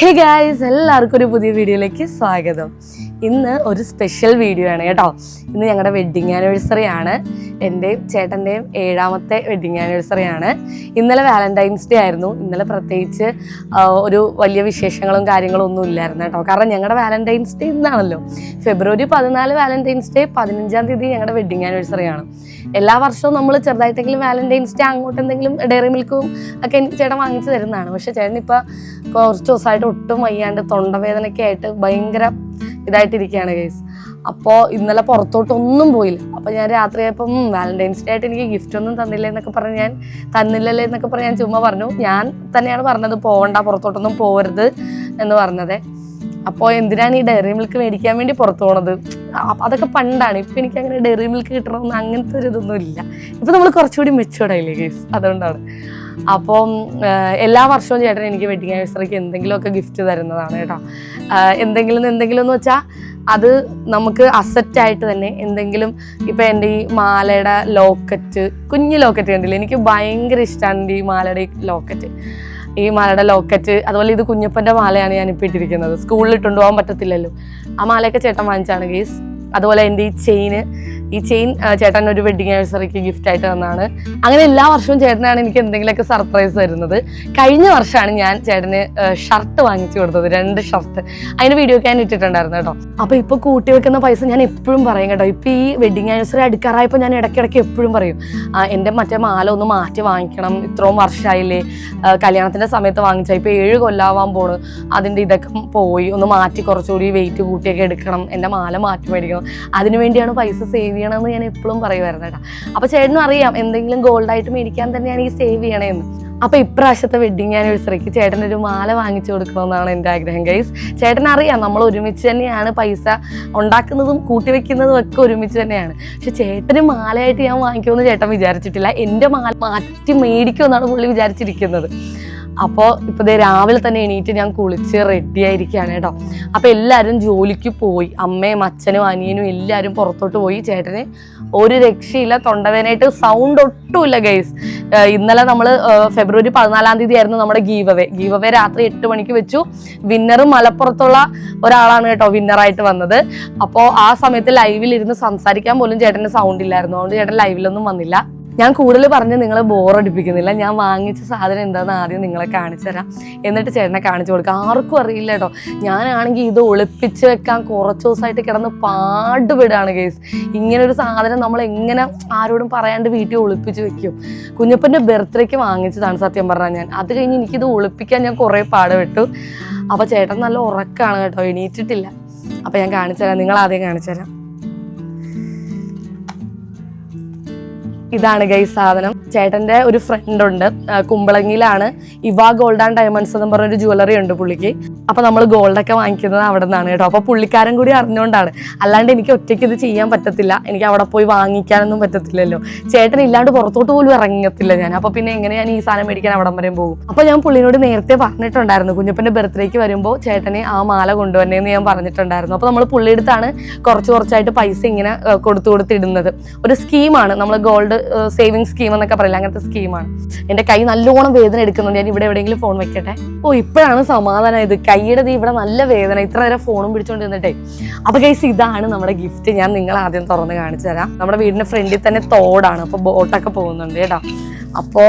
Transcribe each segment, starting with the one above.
Hey guys എല്ലാവർക്കും ഒരു പുതിയ വീഡിയോയിലേക്ക് സ്വാഗതം. ഇന്ന് ഒരു സ്പെഷ്യൽ വീഡിയോ ആണ് കേട്ടോ. ഇന്ന് ഞങ്ങളുടെ വെഡ്ഡിങ് ആനിവേഴ്സറി ആണ്. എന്റെയും ചേട്ടന്റെയും ഏഴാമത്തെ വെഡ്ഡിങ് ആനിവേഴ്സറി ആണ്. ഇന്നലെ വാലന്റൈൻസ് ഡേ ആയിരുന്നു. ഇന്നലെ പ്രത്യേകിച്ച് ഒരു വലിയ വിശേഷങ്ങളും കാര്യങ്ങളും ഒന്നും ഇല്ലായിരുന്നു കേട്ടോ. കാരണം ഞങ്ങളുടെ വാലന്റൈൻസ് ഡേ ഇന്നാണല്ലോ. ഫെബ്രുവരി പതിനാല് വാലന്റൈൻസ് ഡേ പതിനഞ്ചാം തീയതി ഞങ്ങളുടെ വെഡ്ഡിങ് ആനിവേഴ്സറി ആണ്. എല്ലാ വർഷവും നമ്മൾ ചെറുതായിട്ടെങ്കിലും വാലന്റൈൻസ് ഡേ അങ്ങോട്ട് എന്തെങ്കിലും ഡയറി മിൽക്കും ഒക്കെ എനിക്ക് ചേട്ടൻ വാങ്ങിച്ചു തരുന്നതാണ്. പക്ഷേ ചേട്ടൻ ഇപ്പോൾ കുറച്ച് ദിവസമായിട്ട് ഒട്ടും വയ്യാണ്ട് തൊണ്ടവേദനയ്ക്കായിട്ട് ഭയങ്കര ഇതായിട്ടിരിക്കുകയാണ് ഗൈസ് അപ്പോൾ ഇന്നലെ പുറത്തോട്ടൊന്നും പോയില്ല. അപ്പോൾ ഞാൻ രാത്രി ആയപ്പം വാലന്റൈൻസ് ഡേ ആയിട്ട് എനിക്ക് ഗിഫ്റ്റ് ഒന്നും തന്നില്ല എന്നൊക്കെ പറഞ്ഞ് ഞാൻ തന്നില്ലല്ലേ എന്നൊക്കെ പറഞ്ഞ് ഞാൻ ചുമ്മാ പറഞ്ഞു. ഞാൻ തന്നെയാണ് പറഞ്ഞത് പോവണ്ട പുറത്തോട്ടൊന്നും പോകരുത് എന്ന് പറഞ്ഞത്. അപ്പോൾ എന്തിനാണ് ഈ ഡയറി മിൽക്ക് മേടിക്കാൻ വേണ്ടി പുറത്തു പോണത്? അതൊക്കെ പണ്ടാണ്. ഇപ്പം എനിക്ക് അങ്ങനെ ഡയറി മിൽക്ക് കിട്ടണമെന്ന് അങ്ങനത്തെ ഒരു ഇതൊന്നും ഇല്ല ഇപ്പം നമ്മൾ കുറച്ചുകൂടി മെച്ചുവർഡായില്ലേ ഗൈസ് അതുകൊണ്ടാണ്. അപ്പം എല്ലാ വർഷവും ചേട്ടൻ എനിക്ക് വെഡിങ് ആനിവേഴ്സറിക്ക് എന്തെങ്കിലുമൊക്കെ ഗിഫ്റ്റ് തരുന്നതാണ് കേട്ടോ. എന്തെങ്കിലും എന്തെങ്കിലും എന്ന് വെച്ചാൽ അത് നമുക്ക് അസറ്റ് ആയിട്ട് തന്നെ എന്തെങ്കിലും ഇപ്പം എന്റെ ഈ മാലയുടെ ലോക്കറ്റ് കുഞ്ഞു ലോക്കറ്റ് കണ്ടില്ലേ? എനിക്ക് ഭയങ്കര ഇഷ്ടമാണ് എന്റെ ഈ മാലയുടെ ലോക്കറ്റ് ഈ മാലയുടെ ലോക്കറ്റ് അതുപോലെ ഇത് കുഞ്ഞപ്പന്റെ മാലയാണ് ഞാൻ ഇപ്പോൾ ഇട്ടിരിക്കുന്നത്. സ്കൂളിൽ ഇട്ടുകൊണ്ട് പോകാൻ പറ്റത്തില്ലല്ലോ. ആ മാലയൊക്കെ ചേട്ടൻ വാങ്ങിച്ചാണ് ഗീസ് അതുപോലെ എന്റെ ഈ ചെയിന് ഈ ചെയിൻ ചേട്ടൻ ഒരു വെഡിങ് ആനിവേഴ്സറിക്ക് ഗിഫ്റ്റ് ആയിട്ട് തന്നാണ്. അങ്ങനെ എല്ലാ വർഷവും ചേട്ടനാണ് എനിക്ക് എന്തെങ്കിലുമൊക്കെ സർപ്രൈസ് തരുന്നത്. കഴിഞ്ഞ വർഷമാണ് ഞാൻ ചേട്ടന് ഷർട്ട് വാങ്ങിച്ചു കൊടുത്തത് രണ്ട് ഷർട്ട് അതിന് വീഡിയോ ഒക്കെ ഞാൻ ഇട്ടിട്ടുണ്ടായിരുന്നു കേട്ടോ. അപ്പൊ ഇപ്പൊ കൂട്ടി വെക്കുന്ന പൈസ ഞാൻ എപ്പോഴും പറയും കേട്ടോ. ഇപ്പൊ ഈ വെഡിങ് ആനിവേഴ്സറി അടുക്കാറായപ്പോൾ ഞാൻ ഇടയ്ക്കിടയ്ക്ക് എപ്പോഴും പറയും എന്റെ മറ്റേ മാല ഒന്ന് മാറ്റി വാങ്ങിക്കണം. ഇത്രയും വർഷമായില്ലേ കല്യാണത്തിന്റെ സമയത്ത് വാങ്ങിച്ച. ഇപ്പൊ ഏഴ് കൊല്ലാവാൻ പോണ്. അതിന്റെ ഇതൊക്കെ പോയി ഒന്ന് മാറ്റി കുറച്ചുകൂടി വെയിറ്റ് കൂട്ടിയൊക്കെ എടുക്കണം. എന്റെ മാല മാറ്റി മേടിക്കണം. അതിനുവേണ്ടിയാണ് പൈസ സേവ് ചെയ്യണമെന്ന് ഞാൻ ഇപ്പോഴും പറയുമായിരുന്നു കേട്ടോ. അപ്പൊ ചേട്ടനും അറിയാം എന്തെങ്കിലും ഗോൾഡ് ആയിട്ട് മേടിക്കാൻ തന്നെയാണ് ഈ സേവ് ചെയ്യണേന്ന്. അപ്പൊ ഇപ്രാവശ്യത്തെ വെഡിങ് ആനിവേഴ്സറിക്ക് ചേട്ടൻ ഒരു മാല വാങ്ങിച്ചു കൊടുക്കണമെന്നാണ് എന്റെ ആഗ്രഹം ഗൈസ് ചേട്ടൻ അറിയാം നമ്മൾ ഒരുമിച്ച് തന്നെയാണ് പൈസ ഉണ്ടാക്കുന്നതും കൂട്ടിവെക്കുന്നതും ഒക്കെ ഒരുമിച്ച് തന്നെയാണ്. പക്ഷെ ചേട്ടന് മാലയായിട്ട് ഞാൻ വാങ്ങിക്കുമെന്ന് ചേട്ടൻ വിചാരിച്ചിട്ടില്ല. എന്റെ മാല മാറ്റി മേടിക്കുമെന്നാണ് പുള്ളി വിചാരിച്ചിരിക്കുന്നത്. അപ്പോൾ ഇപ്പോൾ ദേ രാവിലെ തന്നെ എണീറ്റ് ഞാൻ കുളിച്ച് റെഡി ആയിരിക്കുകയാണ് കേട്ടോ. അപ്പോൾ എല്ലാവരും ജോലിക്ക് പോയി. അമ്മയും അച്ഛനും അനിയനും എല്ലാവരും പുറത്തോട്ട് പോയി. ചേട്ടന് ഒരു രക്ഷയില്ല തൊണ്ടവേനായിട്ട് സൗണ്ട് ഒട്ടുമില്ല ഗൈസ് ഇന്നലെ നമ്മൾ ഫെബ്രുവരി പതിനാലാം തീയതി ആയിരുന്നു നമ്മുടെ ഗീവവേ. ഗീവവേ രാത്രി എട്ട് മണിക്ക് വെച്ചു. വിന്നറും മലപ്പുറത്തുള്ള ഒരാളാണ് കേട്ടോ വിന്നറായിട്ട് വന്നത്. അപ്പോൾ ആ സമയത്ത് ലൈവിൽ ഇരുന്ന് സംസാരിക്കാൻ പോലും ചേട്ടന് സൗണ്ട് ഇല്ലായിരുന്നു. അതുകൊണ്ട് ചേട്ടൻ ലൈവിലൊന്നും വന്നില്ല. ഞാൻ കൂടുതൽ പറഞ്ഞ് നിങ്ങളെ ബോറടിപ്പിക്കുന്നില്ല ഞാൻ വാങ്ങിച്ച സാധനം എന്താണെന്ന് ആദ്യം നിങ്ങളെ കാണിച്ചു തരാം. എന്നിട്ട് ചേട്ടനെ കാണിച്ചു കൊടുക്കാം. ആർക്കും അറിയില്ല കേട്ടോ. ഞാനാണെങ്കിൽ ഇത് ഒളിപ്പിച്ച് വെക്കാൻ കുറച്ച് ദിവസമായിട്ട് കിടന്ന് പാടുപെടുകയാണ് കേസ് ഇങ്ങനെ ഒരു സാധനം നമ്മൾ എങ്ങനെ ആരോടും പറയാണ്ട് വീട്ടിൽ ഒളിപ്പിച്ച് വെക്കും? കുഞ്ഞപ്പന്റെ ബർത്ത്ഡേക്ക് വാങ്ങിച്ചതാണ് സത്യം പറഞ്ഞാൽ ഞാൻ. അത് കഴിഞ്ഞ് എനിക്കിത് ഒളിപ്പിക്കാൻ ഞാൻ കുറേ പാടുപെട്ടു. അപ്പോൾ ചേട്ടൻ നല്ല ഉറക്കമാണ് കേട്ടോ. എണീറ്റിട്ടില്ല. അപ്പോൾ ഞാൻ കാണിച്ചു തരാം. നിങ്ങൾ ആദ്യം കാണിച്ചു തരാം. ഇതാണ് ഗൈ സാധനം. ചേട്ടന്റെ ഒരു ഫ്രണ്ട് ഉണ്ട് കുമ്പളങ്ങിയിലാണ് ഇവ ഗോൾഡ് ആൻഡ് ഡയമണ്ട്സ് എന്ന് പറഞ്ഞൊരു ജ്വല്ലറി ഉണ്ട് പുള്ളിക്ക്. അപ്പൊ നമ്മൾ ഗോൾഡൊക്കെ വാങ്ങിക്കുന്നത് അവിടെ നിന്നാണ് കേട്ടോ. അപ്പൊ പുള്ളിക്കാരൻ കൂടി അറിഞ്ഞുകൊണ്ടാണ് അല്ലാണ്ട് എനിക്ക് ഒറ്റയ്ക്ക് ഇത് ചെയ്യാൻ പറ്റത്തില്ല. എനിക്ക് അവിടെ പോയി വാങ്ങിക്കാനൊന്നും പറ്റത്തില്ലല്ലോ. ചേട്ടൻ ഇല്ലാണ്ട് പുറത്തോട്ട് പോലും ഇറങ്ങത്തില്ല ഞാൻ. അപ്പൊ പിന്നെ എങ്ങനെ ഞാൻ ഈ സാധനം മേടിക്കാൻ അവിടം വരെ പോകും? അപ്പൊ ഞാൻ പുള്ളിനോട് നേരത്തെ പറഞ്ഞിട്ടുണ്ടായിരുന്നു. കുഞ്ഞപ്പന്റെ ബർത്ത്ഡേക്ക് വരുമ്പോൾ ചേട്ടനെ ആ മാല കൊണ്ടുവന്നേന്ന് ഞാൻ പറഞ്ഞിട്ടുണ്ടായിരുന്നു. അപ്പൊ നമ്മൾ പുള്ളിയെടുത്താണ് കുറച്ച് കുറച്ചായിട്ട് പൈസ ഇങ്ങനെ കൊടുത്തു കൊടുത്തിടുന്നത് ഒരു സ്കീമാണ് നമ്മൾ ഗോൾഡ് സേവിങ് സ്കീം എന്നൊക്കെ പറയില്ല? അങ്ങനത്തെ സ്കീമാണ് എന്റെ കൈ നല്ലോണം വേദന എടുക്കുന്നുണ്ട്. ഞാൻ ഇവിടെ എവിടെയെങ്കിലും ഫോൺ വെക്കട്ടെ? ഓ ഇപ്പോഴാണ് സമാധാനം. ഇത് കൈയുടെ ഇത് ഇവിടെ നല്ല വേദന. ഇത്ര നേരം ഫോണും പിടിച്ചോണ്ട് നിന്നിട്ടേ അപ്പൊ കൈസ് ഇതാണ് നമ്മുടെ ഗിഫ്റ്റ് ഞാൻ നിങ്ങൾ ആദ്യം തുറന്ന് കാണിച്ചു തരാം. നമ്മുടെ വീടിന്റെ ഫ്രണ്ടിൽ തന്നെ തോടാണ്. അപ്പൊ ബോട്ടൊക്കെ പോകുന്നുണ്ട് കേട്ടോ. അപ്പോ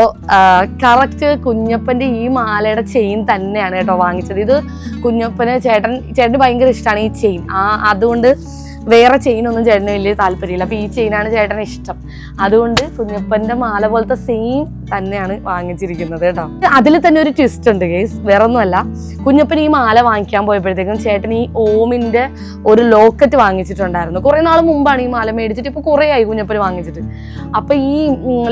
കറക്റ്റ് കുഞ്ഞപ്പന്റെ ഈ മാലയുടെ ചെയിൻ തന്നെയാണ് കേട്ടോ വാങ്ങിച്ചത്. ഇത് കുഞ്ഞപ്പന് ചേട്ടൻ ചേട്ടന് ഭയങ്കര ഇഷ്ടമാണ് ഈ ചെയിൻ ആ അതുകൊണ്ട് വേറെ ചെയിൻ ഒന്നും ചേട്ടന് വലിയ താല്പര്യമില്ല. അപ്പൊ ഈ ചെയിനാണ് ചേട്ടന് ഇഷ്ടം. അതുകൊണ്ട് കുഞ്ഞപ്പന്റെ മാല പോലത്തെ സെയിം തന്നെയാണ് വാങ്ങിച്ചിരിക്കുന്നത് കേട്ടോ. അതിൽ തന്നെ ഒരു ട്വിസ്റ്റ് ഉണ്ട് കേസ് വേറെ ഒന്നുമല്ല കുഞ്ഞപ്പൻ ഈ മാല വാങ്ങിക്കാൻ പോയപ്പോഴത്തേക്കും ചേട്ടൻ ഈ ഓമിന്റെ ഒരു ലോക്കറ്റ് വാങ്ങിച്ചിട്ടുണ്ടായിരുന്നു. കുറെ നാൾ മുമ്പാണ് ഈ മാല മേടിച്ചിട്ട് ഇപ്പൊ കുറെ ആയി കുഞ്ഞപ്പൻ വാങ്ങിച്ചിട്ട്. അപ്പൊ ഈ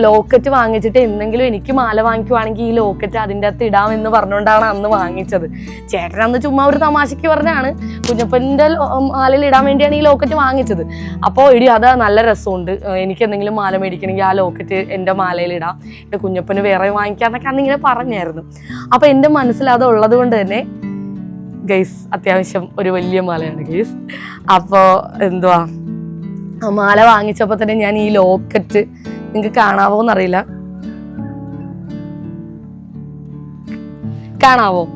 ലോക്കറ്റ് വാങ്ങിച്ചിട്ട് എന്തെങ്കിലും എനിക്ക് മാല വാങ്ങിക്കുവാണെങ്കിൽ ഈ ലോക്കറ്റ് അതിന്റെ അകത്ത് ഇടാമെന്ന് പറഞ്ഞുകൊണ്ടാണ് അന്ന് വാങ്ങിച്ചത്. ചേട്ടൻ അന്ന് ചുമ്മാ ഒരു തമാശക്ക് പറഞ്ഞാണ് കുഞ്ഞപ്പന്റെ മാലയിൽ ഇടാൻ വേണ്ടിയാണ് ഈ ലോക്കറ്റ് വാങ്ങിച്ചത്. അപ്പോൾ ഇടി അത് നല്ല രസമുണ്ട്. എനിക്ക് എന്തെങ്കിലും മാല മേടിക്കണമെങ്കിൽ ആ ലോക്കറ്റ് എന്റെ മാലയിൽ ഇടാം. എന്റെ കുഞ്ഞപ്പന് വേറെ വാങ്ങിക്കാന്നൊക്കെ അന്ന് ഇങ്ങനെ പറഞ്ഞായിരുന്നു. അപ്പോൾ എന്റെ മനസ്സിൽ അത് ഉള്ളത് കൊണ്ട് തന്നെ ഗൈസ് അത്യാവശ്യം ഒരു വലിയ മാലയാണ് ഗൈസ്. അപ്പോൾ എന്തുവാ? ആ മാല വാങ്ങിച്ചപ്പോൾ തന്നെ ഞാൻ ഈ ലോക്കറ്റ് നിങ്ങൾക്ക് കാണാവോ എന്നറിയില്ല. കാണാവോ?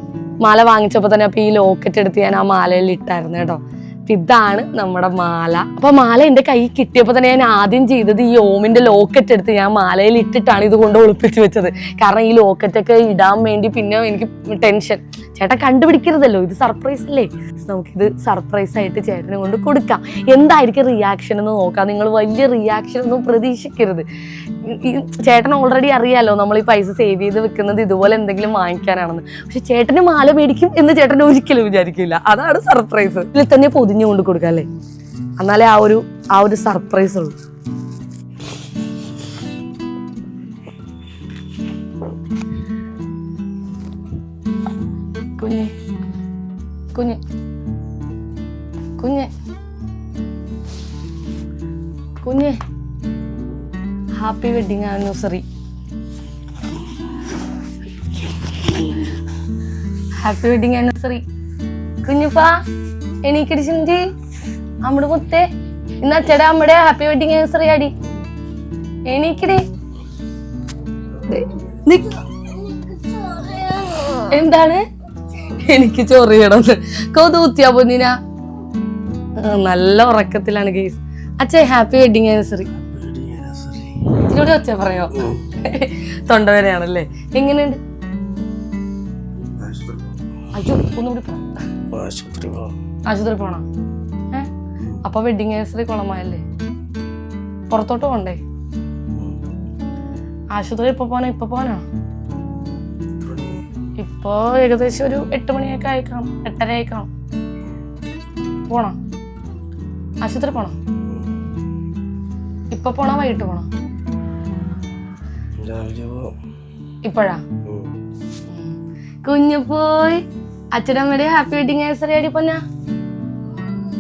മാല വാങ്ങിച്ചപ്പോൾ തന്നെ അപ്പോൾ ഈ ലോക്കറ്റ് എടുത്ത് ഞാൻ ആ മാലയിൽ ഇട്ടായിരുന്നു കേട്ടോ. അപ്പൊ ഇതാണ് നമ്മുടെ മാല. അപ്പൊ മാല എന്റെ കൈ കിട്ടിയപ്പോൾ തന്നെ ഞാൻ ആദ്യം ചെയ്തത് ഈ ഓമിന്റെ ലോക്കറ്റ് എടുത്ത് ഞാൻ മാലയിൽ ഇട്ടിട്ടാണ് ഇത് കൊണ്ട് ഒളിപ്പിച്ച് വെച്ചത്. കാരണം ഈ ലോക്കറ്റ് ഒക്കെ ഇടാൻ വേണ്ടി പിന്നെ എനിക്ക് ടെൻഷൻ ചേട്ടൻ കണ്ടുപിടിക്കരുതല്ലോ ഇത് സർപ്രൈസ് അല്ലേ? നമുക്കിത് സർപ്രൈസ് ആയിട്ട് ചേട്ടനെ കൊണ്ട് കൊടുക്കാം. എന്തായിരിക്കും റിയാക്ഷൻ എന്ന് നോക്കാം. നിങ്ങൾ വലിയ റിയാക്ഷൻ ഒന്നും പ്രതീക്ഷിക്കരുത്. ഈ- ചേട്ടൻ ഓൾറെഡി അറിയാലോ നമ്മൾ ഈ പൈസ സേവ് ചെയ്ത് വെക്കുന്നത് ഇതുപോലെ എന്തെങ്കിലും വാങ്ങിക്കാനാണെന്ന്. പക്ഷെ ചേട്ടന് മാല മേടിക്കും എന്ന് ചേട്ടൻ ഒരിക്കലും വിചാരിക്കില്ല. അതാണ് സർപ്രൈസ് ഇതിൽ തന്നെ പൊതിഞ്ഞു കൊണ്ട് കൊടുക്കാം അല്ലേ എന്നാലേ ആ ഒരു ആ ഒരു സർപ്രൈസ് ഉള്ളൂ. കുഞ്ഞ് കുഞ്ഞ് കുഞ്ഞ് കുഞ്ഞ്. Happy wedding anniversary happy wedding anniversary കുഞ്ഞുപ്പാ. എണീക്കടിച്ചിട്ട് നമ്മുടെ മുത്തേ ഇന്ന് അച്ഛടെ അമ്മടെ ഹാപ്പി വെഡിങ് ആനിവേഴ്സറി ആടി. എണീക്കടി. എന്താണ്? എനിക്ക് ചൊറിയണമെന്ന് കൗതൂത്തിയാ പൊന്നിന. നല്ല ഉറക്കത്തിലാണ് ഗെയ്സ് അച്ഛ ഹാപ്പി വെഡിങ് ആനിവേഴ്സറി ഇതിലൂടെ ഒച്ച പറയോ? തൊണ്ടവരെയാണല്ലേ എങ്ങനെയുണ്ട്? അയ്യോ ഒന്നുകൂടി പറ. ആശുപത്രി പോവാം ആശുപത്രി പോണോ? ഏ? അപ്പൊ വെഡിങ് ആനിവേഴ്സറി കുളമായല്ലേ പുറത്തോട്ട് പോണ്ടേ? ആശുപത്രി ഇപ്പൊ പോണോ? ഇപ്പൊ പോനോ ഇപ്പൊ ഏകദേശം ഒരു എട്ട് മണിയൊക്കെ ആയിക്കണം. എട്ടര ആയിക്കണം. പോണോ? ആശുപത്രി പോണോ? ഇപ്പൊ പോണോ? വൈകിട്ട് പോണോ? ഇപ്പോഴാ. കുഞ്ഞു പോയി. അച്ഛനമ്മയുടെ ഹാപ്പി വെഡിങ് ആനിവേഴ്സറി ആടി പൊന്ന.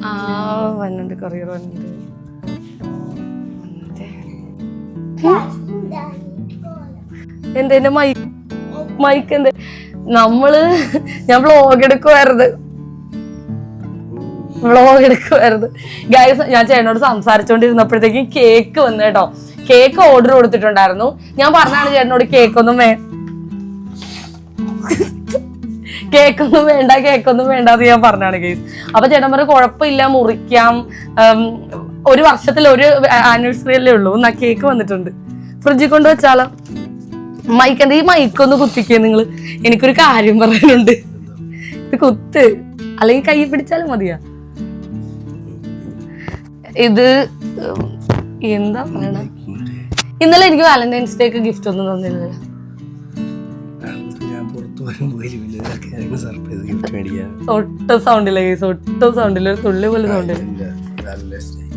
ആ വന്നുണ്ട് കൊറിയർ വന്നുണ്ട്. എന്ത്? എന്റെ മൈക്ക് മൈക്ക് എന്ത്? നമ്മൾ ഞാൻ വ്ളോഗ് എടുക്കുമായിരുന്നു വ്ളോഗ് എടുക്കുമായിരുന്നു ഗൈസ് ഞാൻ ചേട്ടനോട് സംസാരിച്ചോണ്ടിരുന്നപ്പോഴത്തേക്കും കേക്ക് വന്നു കേട്ടോ. കേക്ക് ഓർഡർ കൊടുത്തിട്ടുണ്ടായിരുന്നു. ഞാൻ പറഞ്ഞാണ് ചേട്ടനോട് കേക്ക് ഒന്നും വേ കേക്കൊന്നും വേണ്ട കേക്കൊന്നും വേണ്ട എന്ന് ഞാൻ പറഞ്ഞാണ് കേസ് അപ്പൊ പറഞ്ഞു കുഴപ്പമില്ല മുറിക്കാം. ഒരു വർഷത്തിൽ ഒരു ആനിവേഴ്സറി അല്ലേ ഉള്ളൂ. എന്നാ കേക്ക് വന്നിട്ടുണ്ട്. ഫ്രിഡ്ജിൽ കൊണ്ട് വെച്ചാലോ? മൈക്ക് എന്താ? ഈ മൈക്കൊന്ന് കുത്തിക്കേ നിങ്ങൾ എനിക്കൊരു കാര്യം പറയാനുണ്ട്. ഇത് കുത്ത്. അല്ലെങ്കിൽ കൈ പിടിച്ചാലും മതിയാ. ഇത് എന്താ പറയണ? ഇന്നലെ എനിക്ക് വാലന്റൈൻസ് ഡേക്ക് ഗിഫ്റ്റ് ഒന്നും തന്നില്ലല്ലോ. ഒട്ടും സൗണ്ടില്ല കേസ് ഒട്ടും സൗണ്ടില്ല ഒരു തുള്ളി പോലെ സൗണ്ടില്ല എന്റെ Valentine's Day.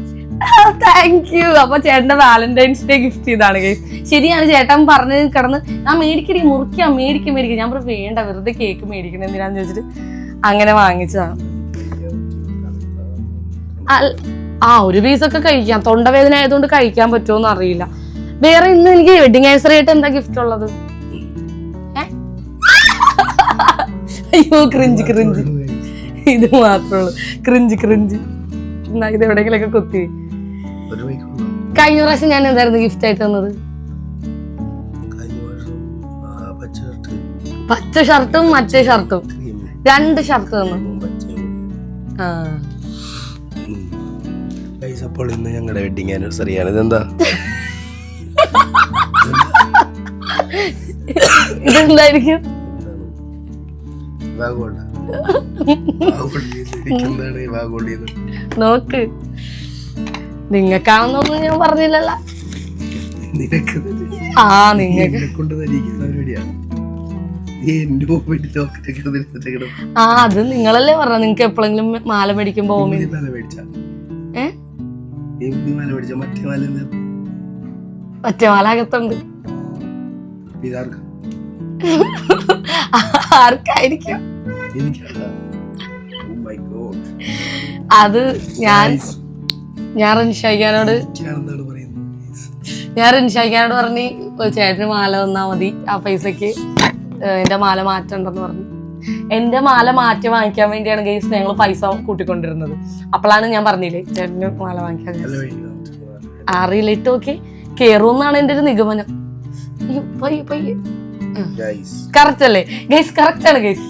താങ്ക് യു അപ്പൊ ചേട്ടന്റെ വാലന്റൈൻസ് ഡേ ഗിഫ്റ്റ് ചെയ്താണ് കേസ് ശരിയാണ് ചേട്ടൻ പറഞ്ഞ് കിടന്ന് ഞാൻ മേടിക്കടി മുറിക്കാം മേടിക്കും മേടിക്കും. ഞാൻ പറഞ്ഞു വേണ്ട വെറുതെ കേക്ക് മേടിക്കണം. എന്തിനാന്ന് ചോദിച്ചിട്ട് അങ്ങനെ വാങ്ങിച്ചതാണ് ആ ഒരു പീസൊക്കെ കഴിക്കാം. തൊണ്ടവേദന ആയതുകൊണ്ട് കഴിക്കാൻ പറ്റുമോന്ന് അറിയില്ല. വേറെ ഇന്ന് എനിക്ക് വെഡിങ് ആയിട്ട് എന്താ ഗിഫ്റ്റ് ഉള്ളത്? അയ്യോ ക്രിഞ്ച് ക്രിഞ്ച് ഇത് മാത്രമുള്ളൂ ക്രിഞ്ച് ക്രിഞ്ച് ഇത് എവിടെയെങ്കിലൊക്കെ കൊത്തി. കഴിഞ്ഞ പ്രാവശ്യം ഞാൻ എന്തായിരുന്നു ഗിഫ്റ്റ് ആയിട്ട് തന്നത്? പച്ച ഷർട്ട് മറ്റേ ഷർട്ടും. രണ്ട് ഷർട്ട് തന്നു. പച്ചയും ആ. അപ്പോൾ ഇന്ന് ഞങ്ങളുടെ വെഡിങ് ആനിവേഴ്സറി ആണ്. ഇതെന്താ? ഇതെന്തായിരിക്കും? നോക്ക്. നിങ്ങൾക്കാണെന്നൊന്നും ഞാൻ പറഞ്ഞില്ലല്ലോ. ആ അത് നിങ്ങളല്ലേ പറഞ്ഞ നിങ്ങക്ക് എപ്പോഴെങ്കിലും മാല മേടിക്കുമ്പോ മറ്റേ മാല എന്താ മറ്റേ മാല അകത്തുണ്ട്. ഇതാർക്ക്? ആർക്കായിരിക്കും? Oh. അത് ഞാൻ ഞാൻ റൻഷായിക്കാനോട് ഞാൻ റൻഷായിക്കാനോട് പറഞ്ഞ് "ഒരു ചേട്ടന് മാല തന്നാ മതി ആ പൈസക്ക് എന്റെ മാല മാറ്റണ്ടെന്ന് പറഞ്ഞു. എന്റെ മാല മാറ്റി വാങ്ങിക്കാൻ വേണ്ടിയാണ് ഗൈസ് ഞങ്ങൾ പൈസ കൂട്ടിക്കൊണ്ടിരുന്നത്. അപ്പോഴാണ് ഞാൻ പറഞ്ഞില്ലേ ചേട്ടന് മാല വാങ്ങിക്കാൻ അറിയില്ല ഇട്ട് ഓക്കെ കേറുമെന്നാണ് എന്റെ ഒരു നിഗമനം. പയ്യെ പയ്യെ. കറക്റ്റ് അല്ലേ? ഗൈസ് കറക്റ്റ് ആണ് ഗൈസ്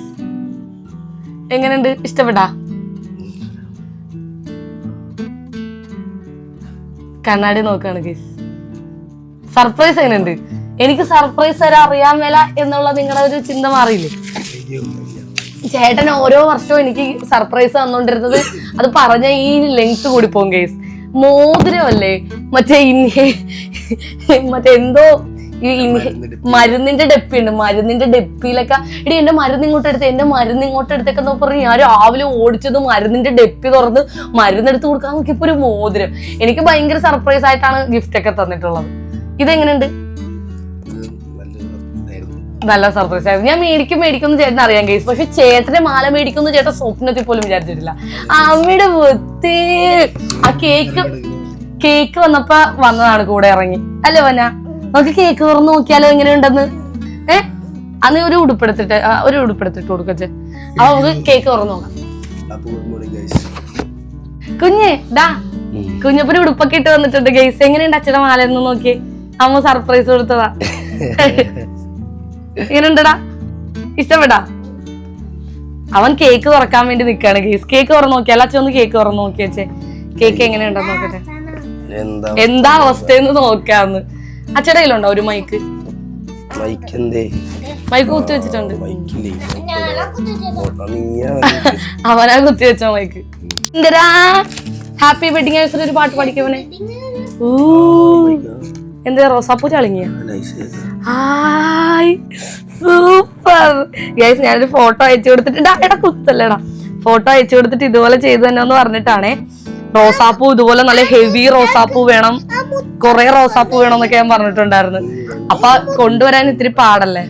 എങ്ങനെയുണ്ട്? ഇഷ്ടപ്പെട്ടാ കണ്ണാടി നോക്കാണ് ഗൈസ് സർപ്രൈസ് എങ്ങനെയുണ്ട്? എനിക്ക് സർപ്രൈസ് തരാൻ അറിയാൻ മേല എന്നുള്ള നിങ്ങളുടെ ഒരു ചിന്ത മാറിയില്ലേ. ചേട്ടൻ ഓരോ വർഷവും എനിക്ക് സർപ്രൈസ് തന്നോണ്ടിരുന്നത് അത് പറഞ്ഞ ഈ ലെങ്ത് കൂടി പോകും കേസ് മോതിരമല്ലേ മറ്റേ ഇനി മറ്റേ എന്തോ ഈ മരുന്നിന്റെ ഡെപ്പി ഉണ്ട് മരുന്നിന്റെ ഡെപ്പിയിലൊക്കെ. ഇടി എന്റെ മരുന്ന് ഇങ്ങോട്ട് എടുത്ത് എന്റെ മരുന്ന് ഇങ്ങോട്ട് എടുത്തേക്കെന്ന് പറഞ്ഞ് ഞാൻ രാവിലെ ഓടിച്ചത് മരുന്നിന്റെ ഡെപ്പി തുറന്ന് മരുന്നെടുത്ത് കൊടുക്കാൻ നോക്കിയപ്പോ ഒരു മോതിരം. എനിക്ക് ഭയങ്കര സർപ്രൈസ് ആയിട്ടാണ് ഗിഫ്റ്റ് ഒക്കെ തന്നിട്ടുള്ളത്. ഇതെങ്ങനെയുണ്ട്. നല്ല സർപ്രൈസ് ആയിരുന്നു. ഞാൻ മേടിക്കും മേടിക്കുന്നു ചേട്ടൻ അറിയാൻ കേസ് പക്ഷെ ചേട്ടന്റെ മാല മേടിക്കുന്നു ചേട്ടൻ സ്വപ്നത്തിൽ പോലും വിചാരിച്ചിട്ടില്ല. അമ്മയുടെ വൃത്തി ആ കേക്ക് കേക്ക് വന്നപ്പോ വന്നതാണ് കൂടെ ഇറങ്ങി. അല്ലേ വന? നമുക്ക് കേക്ക് തുറന്ന് നോക്കിയാലോ എങ്ങനെയുണ്ടെന്ന്? ഏ? അന്ന് ഒരു ഉടുപ്പെടുത്തിട്ട് ഒരു ഉടുപ്പെടുത്തിട്ട് കൊടുക്കച്ച് അപ്പൊ നമുക്ക് കേക്ക് തുറന്ന് നോക്കാം. കുഞ്ഞ് ഡാ കുഞ്ഞപ്പന് ഉടുപ്പൊക്കെ ഇട്ട് വന്നിട്ടുണ്ട് ഗൈസ് എങ്ങനെയുണ്ട് അച്ഛടെ മാല എന്ന് നോക്കി? അമ്മ സർപ്രൈസ് കൊടുത്തതാ. എങ്ങനെയുണ്ടടാ? ഇഷ്ടപ്പെടാ? അവൻ കേക്ക് തുറക്കാൻ വേണ്ടി നിക്കാണ് ഗൈസ് കേക്ക് തുറന്ന് നോക്കിയാൽ അച്ഛൻ ഒന്ന് കേക്ക് തുറന്ന് നോക്കിയച്ചേ കേക്ക് എങ്ങനെയുണ്ടെന്ന് നോക്കട്ടെ. എന്താ എന്താ അവസ്ഥയെന്ന് നോക്കാന്ന്. കയ്യിലുണ്ടോ ഒരു മൈക്ക് മൈക്ക് എന്തേ? മൈക്ക് കുത്തി വെച്ചിട്ടുണ്ട്. അവനാ കുത്തി വെച്ച മൈക്ക് എന്തരാ ഹാപ്പി വെഡിങ് ആനിവേഴ്സറി ഒരു പാട്ട് പഠിക്കവനെ. എന്താ റോസാപ്പൂ ചളിങ്ങിയ? Hi super. ഗൈസ് ഞാനൊരു ഫോട്ടോ അയച്ചു കൊടുത്തിട്ട് ഡാ, എടാ കുത്തല്ലേടാ. ഫോട്ടോ അയച്ചു കൊടുത്തിട്ട് ഇതുപോലെ ചെയ്തു തന്നെ എന്ന് പറഞ്ഞിട്ടാണേ. റോസാപ്പൂ ഇതുപോലെ നല്ല ഹെവി റോസാപ്പൂ വേണം. കൊറേ റോസാപ്പൂ വേണം എന്നൊക്കെ ഞാൻ പറഞ്ഞിട്ടുണ്ടായിരുന്നു. അപ്പൊ കൊണ്ടുവരാൻ ഇത്തിരി പാടല്ലേ?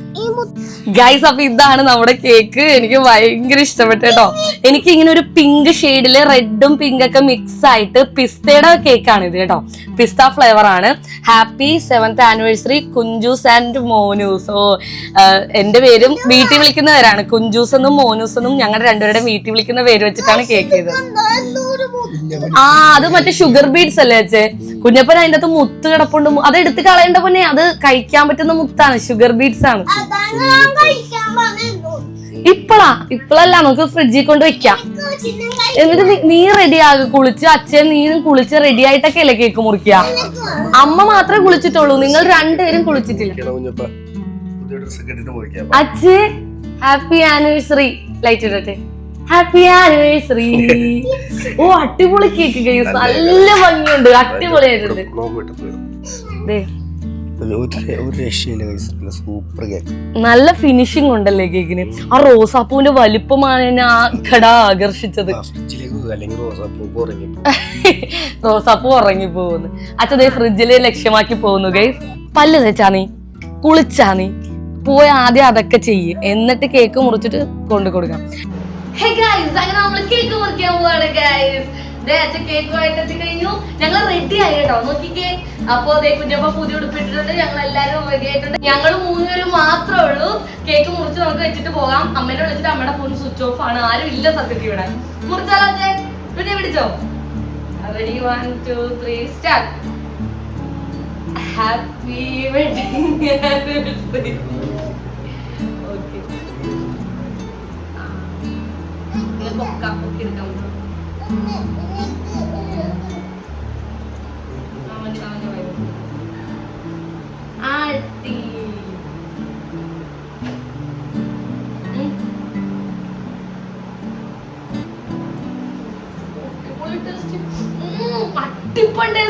ഗൈസ് അപ്പൊ ഇതാണ് നമ്മുടെ കേക്ക് എനിക്ക് ഭയങ്കര ഇഷ്ടപ്പെട്ടു കേട്ടോ. എനിക്ക് ഇങ്ങനെ ഒരു പിങ്ക് ഷെയ്ഡിൽ റെഡും പിങ്ക് ഒക്കെ മിക്സ് ആയിട്ട് പിസ്തയുടെ കേക്കാണ് ഇത് കേട്ടോ. പിസ്ത ഫ്ലേവർ ആണ്. Happy seventh anniversary Kunjus and Monus ഓ എന്റെ പേരും വീട്ടിൽ വിളിക്കുന്നവരാണ്. കുഞ്ചൂസ് എന്നും മോനൂസ് എന്നും ഞങ്ങളുടെ രണ്ടുപേരുടെ വീട്ടിൽ വിളിക്കുന്ന പേര് വെച്ചിട്ടാണ് കേക്ക് ചെയ്തത്. ആ അത് മറ്റേ ഷുഗർ ബീഡ്സ് അല്ലേ അച്ഛേ? കുഞ്ഞപ്പൻ അതിന്റെ അകത്ത് മുത്ത് കിടപ്പുണ്ട്. അത് എടുത്ത് കളയേണ്ട പൊന്നെ. അത് കഴിക്കാൻ പറ്റുന്ന മുത്താണ് ഷുഗർ ബീഡ്സ് ആണ്. ഇപ്പളാ ഇപ്പളല്ല നമുക്ക് ഫ്രിഡ്ജിൽ കൊണ്ട് വെക്കാം. എന്നിട്ട് നീ- റെഡി ആകും കുളിച്ച് അച്ഛൻ നീ കുളിച്ച് റെഡി ആയിട്ടൊക്കെ അല്ലേ കേക്ക് മുറിക്കുക അമ്മ മാത്രമേ കുളിച്ചിട്ടുള്ളൂ. നിങ്ങൾ രണ്ടുപേരും കുളിച്ചിട്ടില്ല. അച്ഛേ ഹാപ്പി ആനിവേഴ്സറി ലൈറ്റ് ഇടട്ടെ. ഹാപ്പി ആനിവേഴ്സറി ഓ അടിപൊളി കേക്ക് കഴിയും നല്ല ഭംഗിയുണ്ട്. അടിപൊളിയായിട്ടുണ്ട്. നല്ല ഫിനിഷിംഗ് ഉണ്ടല്ലേ കേക്കിന് ആ റോസാപ്പൂവിന്റെ വലിപ്പമാണ് എന്നെ ആ കട ആകർഷിച്ചത്. ഉറങ്ങി റോസാപ്പൂ ഉറങ്ങി പോകുന്നു അച്ഛൻ ഫ്രിഡ്ജിൽ ലക്ഷ്യമാക്കി പോകുന്നു ഗൈസ് പല്ല് തേച്ചാ നീ. കുളിച്ചാ നീ. പോയി ആദ്യം അതൊക്കെ ചെയ്യ്. എന്നിട്ട് കേക്ക് മുറിച്ചിട്ട് കൊണ്ടു കൊടുക്കാം. അങ്ങനെ നമ്മൾ കേക്ക് മുറിക്കാൻ പോവാണ് ഗൈസ് കേക്ക് എത്തി കഴിഞ്ഞു ഞങ്ങൾ റെഡി ആയി കേട്ടോ നോക്കിക്കേ അപ്പൊ അതേ കുഞ്ഞപ്പ പുതിയ ഉടുപ്പിട്ടിട്ടുണ്ട്. ഞങ്ങൾ എല്ലാരും റെഡി ആയിട്ടുണ്ട്. ഞങ്ങൾ മൂന്നുപേരും മാത്രമേ ഉള്ളൂ. കേക്ക് മുറിച്ച് നമുക്ക് വെച്ചിട്ട് പോകാം. അമ്മേനെ വിളിച്ചിട്ട് അമ്മയുടെ ഫോൺ സ്വിച്ച് ഓഫ് ആണ്. ആരും ഇല്ല സത്യത്തിൽ ഇവിടെ. മുറിച്ചാലോ അച്ഛേ പിന്നെ പിടിച്ചോ? Ready one two three start happy wedding പൊക്കാം പൊക്കി എടുക്കാൻ ആട്ടി ഉം. അടിപൊളി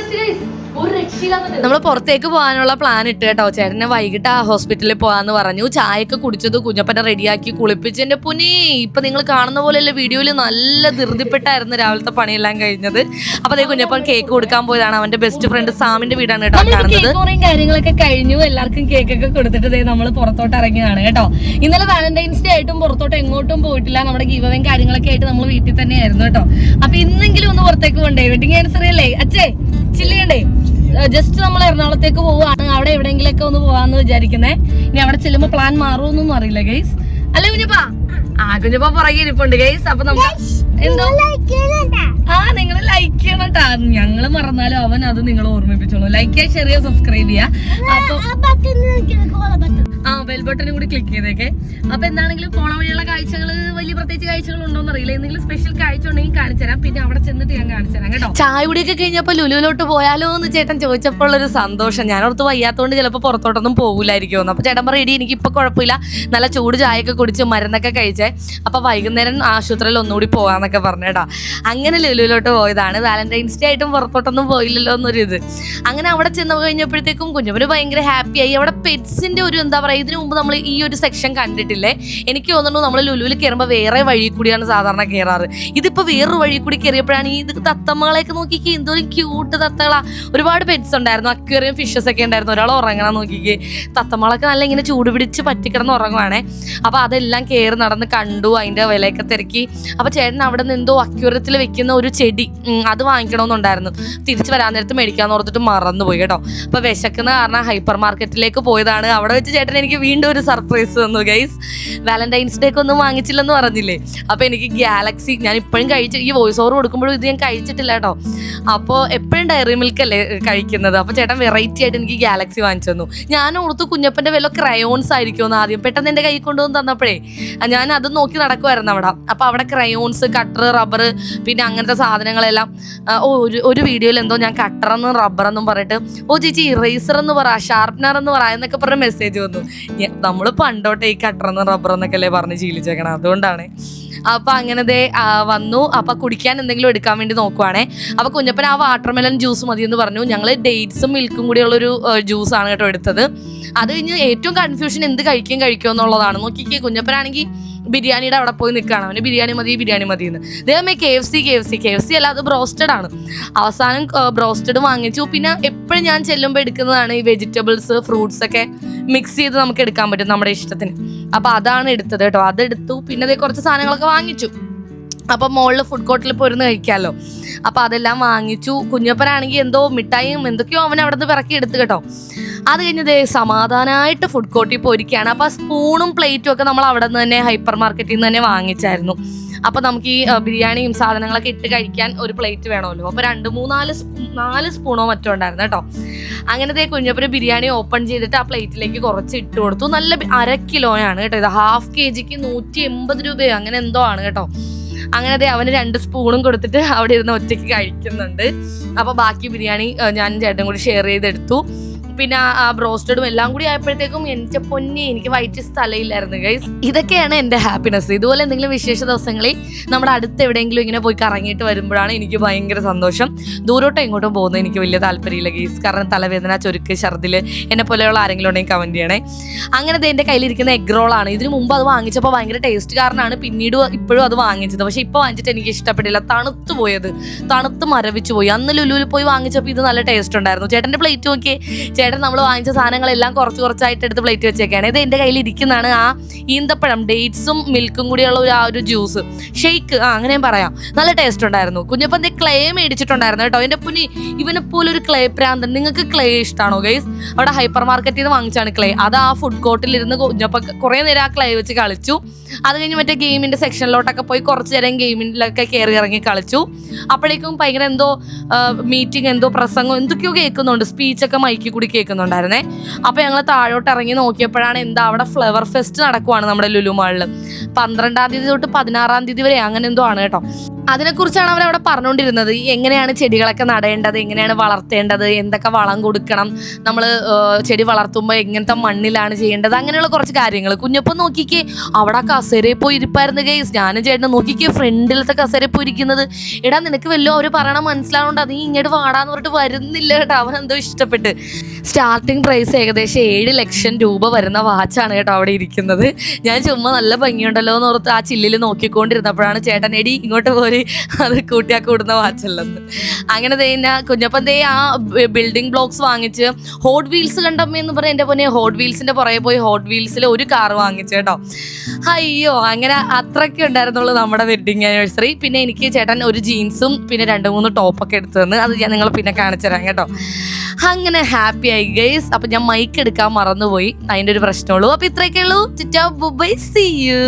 നമ്മൾ പുറത്തേക്ക് പോകാനുള്ള പ്ലാൻ ഇട്ട് കേട്ടോ. ചേട്ടനെ വൈകിട്ട് ആ ഹോസ്പിറ്റലിൽ പോകാന്ന് പറഞ്ഞു. ചായയൊക്കെ കുടിച്ചത് കുഞ്ഞപ്പനെ റെഡിയാക്കി കുളിപ്പിച്ച് എന്റെ പുനി ഇപ്പൊ നിങ്ങൾ കാണുന്ന പോലെയല്ല വീഡിയോയിൽ നല്ല ധൃതിപ്പെട്ടായിരുന്നു രാവിലത്തെ പണിയെല്ലാം കഴിഞ്ഞത്. അപ്പൊ അതേ കുഞ്ഞപ്പൻ കേക്ക് കൊടുക്കാൻ പോയതാണ്. അവന്റെ ബെസ്റ്റ് ഫ്രണ്ട് സാമിന്റെ വീടാണ് കേട്ടോ കാണുന്നത്. കാര്യങ്ങളൊക്കെ കഴിഞ്ഞു. എല്ലാവർക്കും കേക്കൊക്കെ കൊടുത്തിട്ട് നമ്മൾ പുറത്തോട്ട് ഇറങ്ങിയതാണ് കേട്ടോ. ഇന്നലെ വാലന്റൈൻസ് ഡേ ആയിട്ടും പുറത്തോട്ട് എങ്ങോട്ടും പോയിട്ടില്ല. നമ്മുടെ ഗീവവും കാര്യങ്ങളൊക്കെ ആയിട്ട് നമ്മൾ വീട്ടിൽ തന്നെയായിരുന്നു കേട്ടോ. അപ്പൊ ഇന്നെങ്കിലും ഒന്ന് പുറത്തേക്ക് കൊണ്ടേ വെഡിങ് ആനിവേഴ്സറി അല്ലേ? അച്ഛേ ചില്ലിയണ്ടേ ജസ്റ്റ് നമ്മൾ എറണാകുളത്തേക്ക് പോവാണ് അവിടെ എവിടെയെങ്കിലൊക്കെ ഒന്ന് പോവാന്ന് വിചാരിക്കുന്നേ. ഇനി അവിടെ ചെല്ലുമ്പോ പ്ലാൻ മാറുമെന്നൊന്നും അറിയില്ല ഗൈസ് അല്ലെ കുഞ്ഞപ്പാ? ആ കുഞ്ഞപ്പാ പുറകെ ഇരിപ്പുണ്ട് ഗൈസ് അപ്പൊ നമുക്ക് എന്തോ ആ നിങ്ങൾ ലൈക്ക് ചെയ്യണം കേട്ടാ ഞങ്ങൾ മറന്നാലും അവൻ അത് നിങ്ങൾ ഓർമ്മിപ്പിച്ചോളൂ. ലൈക്ക് ചെയ്യാൻ ഷെയർ ചെയ്യുക സബ്സ്ക്രൈബ് ചെയ്യുക. അപ്പൊ ആ ബെൽ ബട്ടനും കൂടി ക്ലിക്ക് ചെയ്തേക്കെ. അപ്പൊ എന്താണെങ്കിലും പോണ വഴിയുള്ള കാഴ്ചകൾ വലിയ പ്രത്യേകിച്ച് കാഴ്ചകൾ ഉണ്ടോന്ന് അറിയില്ല. എന്തെങ്കിലും സ്പെഷ്യൽ കാഴ്ച ഉണ്ടെങ്കിൽ കാണിച്ചുതരാം പിന്നെ അവിടെ ചെന്നിട്ട് ഞാൻ കാണിച്ചുതരാം കേട്ടോ. ചായ കുടിയൊക്കെ കഴിഞ്ഞപ്പോ ലുലുവിലോട്ട് പോയാലോ എന്ന് ചേട്ടൻ ചോദിച്ചപ്പോൾ ഒരു സന്തോഷം. ഞാൻ ഓർത്ത് വയ്യാത്തോണ്ട് ചിലപ്പോൾ പുറത്തോട്ടൊന്നും പോകില്ലായിരിക്കും അപ്പൊ ചേട്ടൻ പറയും എനിക്ക് ഇപ്പൊ കുഴപ്പമില്ല. നല്ല ചൂട് ചായയൊക്കെ കുടിച്ച് മരുന്നൊക്കെ കഴിച്ചേ. അപ്പൊ വൈകുന്നേരം ആശുപത്രിയിൽ ഒന്നുകൂടി പോകാന്നൊക്കെ പറഞ്ഞേട്ടാ അങ്ങനെ ലുലുവിലോട്ട് പോയതാണ്. വാലന്റൈൻസ് ഡേ ആയിട്ടും പുറത്തോട്ടൊന്നും പോയില്ലല്ലോ എന്നൊരു ഇത്. അങ്ങനെ അവിടെ ചെന്ന് കഴിഞ്ഞപ്പോഴത്തേക്കും കുഞ്ഞുമന് ഭയങ്കര ഹാപ്പി ആയി. അവിടെ പെറ്റ്സിന്റെ ഒരു എന്താ പറയുക ഇതിനു മുമ്പ് നമ്മൾ ഈ ഒരു സെക്ഷൻ കണ്ടിട്ടില്ലേ? എനിക്ക് തോന്നുന്നു നമ്മൾ ലുലുവിൽ കയറുമ്പോൾ വേറെ വഴി കൂടിയാണ് സാധാരണ കയറാറ് ഇതിപ്പോൾ വേറൊരു വഴി കൂടി കയറിയപ്പോഴാണ് ഈ തത്തമ്മകളെയൊക്കെ നോക്കി എന്തോരം ക്യൂട്ട് തത്തകളാ. ഒരുപാട് പെറ്റ്സ് ഉണ്ടായിരുന്നു അക്വേറിയം ഫിഷസ് ഒക്കെ ഉണ്ടായിരുന്നു. ഒരാൾ ഉറങ്ങണം നോക്കിക്ക്. തത്തമ്മകളൊക്കെ നല്ല ഇങ്ങനെ ചൂട് പിടിച്ച് പറ്റിക്കിടന്ന് ഉറങ്ങുവാണേ. അപ്പൊ അതെല്ലാം കയറി നടന്ന് കണ്ടു അതിന്റെ വിലയൊക്കെ തിരക്കി. അപ്പൊ ചേട്ടൻ അവിടെ നിന്ന് എന്തോ അക്യൂറത്തിൽ വെക്കുന്ന ഒരു ചെടി അത് വാങ്ങിക്കണമെന്നുണ്ടായിരുന്നു. തിരിച്ചു വരാൻ നേരത്ത് മേടിക്കാന്ന് ഓർത്തിട്ട് മറന്നുപോയി കേട്ടോ. അപ്പൊ വിശക്കുന്ന കാരണം ഹൈപ്പർ മാർക്കറ്റിലേക്ക് പോയതാണ്. അവിടെ വെച്ച് ചേട്ടൻ എനിക്ക് വീണ്ടും ഒരു സർപ്രൈസ് തന്നു ഗൈസ് വാലന്റൈൻസ് ഡേക്ക് ഒന്നും വാങ്ങിച്ചില്ലെന്ന് പറഞ്ഞില്ലേ? അപ്പൊ എനിക്ക് ഗാലക്സി ഞാൻ ഇപ്പോഴും കഴിച്ചു ഈ വോയിസ് ഓവർ കൊടുക്കുമ്പോഴും ഇത് ഞാൻ കഴിച്ചിട്ടില്ല കേട്ടോ. അപ്പോൾ എപ്പോഴും ഡയറി മിൽക്ക് അല്ലേ കഴിക്കുന്നത്? അപ്പോൾ ചേട്ടൻ വെറൈറ്റി ആയിട്ട് എനിക്ക് ഗാലക്സി വാങ്ങിച്ചു തന്നു. ഞാൻ ഓർത്തു കുഞ്ഞപ്പന്റെ വല്ല ക്രയോൺസ് ആയിരിക്കുമെന്ന് ആദ്യം. പെട്ടെന്ന് എന്റെ കൈ കൊണ്ടുവന്ന് തന്നപ്പോഴേ ഞാൻ അത് നോക്കി നടക്കുമായിരുന്നു അവിടെ. അപ്പോൾ അവിടെ ക്രയോൺസ് കട്ടർ റബ്ബർ പിന്നെ അങ്ങനത്തെ സാധനങ്ങളെല്ലാം ഒരു ഒരു വീഡിയോയിൽ എന്തോ ഞാൻ കട്ടറെന്നും റബ്ബറെന്നും പറഞ്ഞിട്ട് ഓ ചേച്ചി ഇറേസർ എന്ന് പറ ഷാർപ്നർ എന്ന് പറ എന്നൊക്കെ പറഞ്ഞ മെസ്സേജ് വന്നു. നമ്മൾ പണ്ടോട്ടെ ഈ കട്ടറെന്നും റബ്ബറെന്നൊക്കെ അല്ലേ പറഞ്ഞ് ശീലിച്ചേക്കണം അതുകൊണ്ടാണ്. അപ്പൊ അങ്ങനത്തെ വന്നു. അപ്പൊ കുടിക്കാൻ എന്തെങ്കിലും എടുക്കാൻ വേണ്ടി നോക്കുവാണേ. അപ്പൊ കുഞ്ഞപ്പൻ ആ വാട്ടർമെലൺ ജ്യൂസ് മതി എന്ന് പറഞ്ഞു ഞങ്ങൾ ഡേറ്റ്സും മിൽക്കും കൂടിയുള്ള ഒരു ജ്യൂസ് ആണ് കേട്ടോ എടുത്തത്. അത് കഴിഞ്ഞ് ഏറ്റവും കൺഫ്യൂഷൻ എന്ത് കഴിക്കും കഴിക്കുമെന്നുള്ളതാണ്. നോക്കിക്കേ കുഞ്ഞപ്പനാണെങ്കിൽ ബിരിയാണിയുടെ അവിടെ പോയി നിൽക്കുകയാണ്. അവന് ബിരിയാണി മതി ബിരിയാണി മതി എന്ന്. ദൈവമേ K F C K F C K F C അല്ല അത് ബ്രോസ്റ്റഡ് ആണ്. അവസാനം ബ്രോസ്റ്റഡ് വാങ്ങിച്ചു. പിന്നെ എപ്പോഴും ഞാൻ ചെല്ലുമ്പോൾ എടുക്കുന്നതാണ് ഈ വെജിറ്റബിൾസ് ഫ്രൂട്ട്സ് ഒക്കെ മിക്സ് ചെയ്ത് നമുക്ക് എടുക്കാൻ പറ്റും നമ്മുടെ ഇഷ്ടത്തിന്. അപ്പോൾ അതാണ് എടുത്തത് കേട്ടോ. അതെടുത്തു. പിന്നെ കുറച്ച് സാധനങ്ങളൊക്കെ വാങ്ങിച്ചു. അപ്പൊ മുകളിൽ ഫുഡ് കോർട്ടിൽ പോയിരുന്ന് കഴിക്കാമല്ലോ അപ്പൊ അതെല്ലാം വാങ്ങിച്ചു. കുഞ്ഞപ്പനാണെങ്കിൽ എന്തോ മിഠായിയും എന്തൊക്കെയോ അവൻ അവിടെ നിന്ന് പിറക്കി എടുത്തു കേട്ടോ. അത് കഴിഞ്ഞത് സമാധാനമായിട്ട് ഫുഡ് കോർട്ടിൽ പോയിരിക്കുകയാണ്. അപ്പൊ സ്പൂണും പ്ലേറ്റും ഒക്കെ നമ്മൾ അവിടെ നിന്ന് തന്നെ ഹൈപ്പർ മാർക്കറ്റിൽ നിന്ന് തന്നെ വാങ്ങിച്ചായിരുന്നു. അപ്പൊ നമുക്ക് ഈ ബിരിയാണിയും സാധനങ്ങളൊക്കെ ഇട്ട് കഴിക്കാൻ ഒരു പ്ലേറ്റ് വേണമല്ലോ. അപ്പോൾ രണ്ട് മൂന്നാൽ നാല് സ്പൂണോ മറ്റോ ഉണ്ടായിരുന്നു കേട്ടോ. അങ്ങനത്തെ കുഞ്ഞപ്പന് ബിരിയാണി ഓപ്പൺ ചെയ്തിട്ട് ആ പ്ലേറ്റിലേക്ക് കുറച്ച് ഇട്ട് കൊടുത്തു. നല്ല അര കിലോയാണ് കേട്ടോ ഇത്. ഹാഫ് കെ ജിക്ക് നൂറ്റി എൺപത് രൂപയോ അങ്ങനെ എന്തോ ആണ് കേട്ടോ. അങ്ങനെ ദേ അവന് രണ്ട് സ്പൂണും കൊടുത്തിട്ട് അവിടെ ഇരുന്ന് ഒറ്റയ്ക്ക് കഴിക്കുന്നുണ്ട്. അപ്പൊ ബാക്കി ബിരിയാണി ഞാൻ ചേട്ടൻ കൂടി ഷെയർ ചെയ്തെടുത്തു. പിന്നെ ആ- ബ്രോസ്റ്റഡും എല്ലാം കൂടി ആയപ്പോഴത്തേക്കും എന്റെ പൊന്നി എനിക്ക് വയറ്റ് സ്ഥലമില്ലായിരുന്നു ഗൈസ് ഇതൊക്കെയാണ് എന്റെ ഹാപ്പിനെസ് ഇതുപോലെ എന്തെങ്കിലും വിശേഷ ദിവസങ്ങളിൽ നമ്മുടെ അടുത്ത് എവിടെയെങ്കിലും ഇങ്ങനെ പോയി കറങ്ങിയിട്ട് വരുമ്പോഴാണ് എനിക്ക് ഭയങ്കര സന്തോഷം. ദൂരോട്ടോ എങ്ങോട്ടും പോകുന്നത് എനിക്ക് വലിയ താല്പര്യമില്ല ഗൈസ് കാരണം തലവേദന ചുരുക്ക് ഛർദിൽ എന്നെ പോലെയുള്ള ആരെങ്കിലും ഉണ്ടെങ്കിൽ കമന്റ് ചെയ്യണേ. അങ്ങനെ ദേ എന്റെ കയ്യിലിരിക്കുന്ന എഗ് റോളാണ് ഇതിന് മുമ്പ് അത് വാങ്ങിച്ചപ്പോൾ ഭയങ്കര ടേസ്റ്റ് കാരണമാണ് പിന്നീട് ഇപ്പോഴും അത് വാങ്ങിച്ചത്. പക്ഷെ ഇപ്പോൾ വാങ്ങിച്ചിട്ട് എനിക്ക് ഇഷ്ടപ്പെട്ടില്ല. തണുത്ത് പോയത്. തണുത്ത് മരവിച്ചു പോയി. അന്ന് ലുലുവിൽ പോയി വാങ്ങിച്ചപ്പോൾ ഇത് നല്ല ടേസ്റ്റ് ഉണ്ടായിരുന്നു. ചേട്ടന്റെ പ്ലേറ്റ് നോക്കിയേ. ചേട്ടൻ നമ്മൾ വാങ്ങിച്ച സാധനങ്ങളെല്ലാം കുറച്ച് കുറച്ചായിട്ട് എടുത്ത് പ്ലേറ്റ് വെച്ചേക്കാണ്. ഇത് എന്റെ കയ്യിൽ ഇരിക്കുന്നതാണ് ആ ഈന്തപ്പഴം ഡേറ്റ്സും മിൽക്കും കൂടിയുള്ള ഒരു ആ ഒരു ജ്യൂസ് ഷെയ്ക്ക് ആ അങ്ങനെയും പറയാം. നല്ല ടേസ്റ്റ് ഉണ്ടായിരുന്നു. കുഞ്ഞപ്പം കുഞ്ഞപ്പന്റെ ക്ലേ മേടിച്ചിട്ടുണ്ടായിരുന്നു കേട്ടോ. എന്റെ പുനി ഇവനെ പോലെ ഒരു ക്ലേ പ്രാന്തൻ. നിങ്ങൾക്ക് ക്ലേ ഇഷ്ടമാണോ ഗൈസ് അവിടെ ഹൈപ്പർ മാർക്കറ്റിൽ നിന്ന് വാങ്ങിച്ചാണ് ക്ലേ അത് ആ ഫുഡ് കോർട്ടിൽ ഇരുന്ന് കുഞ്ഞപ്പ കുറേ നേരം ആ ക്ലേ വെച്ച് കളിച്ചു. അത് കഴിഞ്ഞ് മറ്റേ ഗെയിമിന്റെ സെക്ഷനിലോട്ടൊക്കെ പോയി കുറച്ച് നേരം ഗെയിമിലൊക്കെ കയറി ഇറങ്ങി കളിച്ചു. അപ്പോഴേക്കും ഭയങ്കര എന്തോ മീറ്റിംഗ് എന്തോ പ്രസംഗം എന്തൊക്കെയോ കേൾക്കുന്നുണ്ട്. സ്പീച്ചൊക്കെ മൈക്കിൽ കൂടി കേൾക്കുന്നുണ്ടായിരുന്നേ. അപ്പോൾ ഞങ്ങൾ താഴോട്ട് ഇറങ്ങി നോക്കിയപ്പോഴാണ് എന്താ അവിടെ ഫ്ലവർ ഫെസ്റ്റ് നടക്കുവാണ് നമ്മുടെ ലുലു മാളിൽ പന്ത്രണ്ടാം തീയതി തൊട്ട് പതിനാറാം തീയതി വരെ അങ്ങനെ എന്തോ ആണ് കേട്ടോ. അതിനെക്കുറിച്ചാണ് അവർ അവിടെ പറഞ്ഞുകൊണ്ടിരുന്നത്. എങ്ങനെയാണ് ചെടികളൊക്കെ നടേണ്ടത് എങ്ങനെയാണ് വളർത്തേണ്ടത് എന്തൊക്കെ വളം കൊടുക്കണം നമ്മൾ ചെടി വളർത്തുമ്പോൾ എങ്ങനത്തെ മണ്ണിലാണ് ചെയ്യേണ്ടത് അങ്ങനെയുള്ള കുറച്ച് കാര്യങ്ങൾ കുഞ്ഞപ്പം നോക്കിക്കേ അവിടെ കസേരയിൽ പോയി ഇരിപ്പായിരുന്നു ഗൈസ് ഞാനും ചേട്ടനെ നോക്കിക്കേ ഫ്രണ്ടിലത്തെ കസേരയിൽ പോയി ഇരിക്കുന്നത് എടാ നിനക്ക് വല്ലോ അവർ പറയണ മനസ്സിലാവുണ്ട് നീ ഇങ്ങോട്ട് വാടാന്ന് പറഞ്ഞിട്ട് വരുന്നില്ല കേട്ടോ. അവൻ എന്തോ ഇഷ്ടപ്പെട്ട്. സ്റ്റാർട്ടിംഗ് പ്രൈസ് ഏകദേശം ഏഴ് ലക്ഷം രൂപ വരുന്ന വാച്ചാണ് കേട്ടോ അവിടെ ഇരിക്കുന്നത്. ഞാൻ ചുമ്മാ നല്ല ഭംഗിയുണ്ടല്ലോ എന്ന് ഓർത്ത് ആ ചില്ലിൽ നോക്കിക്കൊണ്ടിരുന്നപ്പോഴാണ് ചേട്ടൻ എടി ഇങ്ങോട്ട് പോരി. അത് കൂട്ടിയാ കൂടുന്ന വാച്ചല്ലെന്ന് അങ്ങനെ തന്നെ കുഞ്ഞപ്പം കുഞ്ഞപ്പൻ ദേ ആ ബിൽഡിംഗ് ബ്ലോക്സ് വാങ്ങിച്ച് ഹോട്ട് വീൽസ് കണ്ടമ്മ എന്ന് പറഞ്ഞ എന്റെ പൊന്നെ ഹോട്ട് വീൽസിന്റെ പുറകെ പോയി ഹോട്ട് വീൽസിൽ ഒരു കാർ വാങ്ങിച്ചു കേട്ടോ. അയ്യോ അങ്ങനെ അത്രയ്ക്ക് ഉണ്ടായിരുന്നുള്ളൂ നമ്മുടെ വെഡിങ് ആനിവേഴ്സറി പിന്നെ എനിക്ക് ചേട്ടൻ ഒരു ജീൻസും പിന്നെ രണ്ട് മൂന്ന് ടോപ്പൊക്കെ എടുത്തു തന്ന്. അത് ഞാൻ നിങ്ങൾ പിന്നെ കാണിച്ചു തരാം കേട്ടോ. അങ്ങനെ ഹാപ്പി ആയി ഗൈസ് അപ്പൊ ഞാൻ മൈക്ക് എടുക്കാൻ മറന്നുപോയി. അതിന്റെ ഒരു പ്രശ്നമുള്ളൂ അപ്പൊ ഇത്രയൊക്കെ ഉള്ളൂ. By C U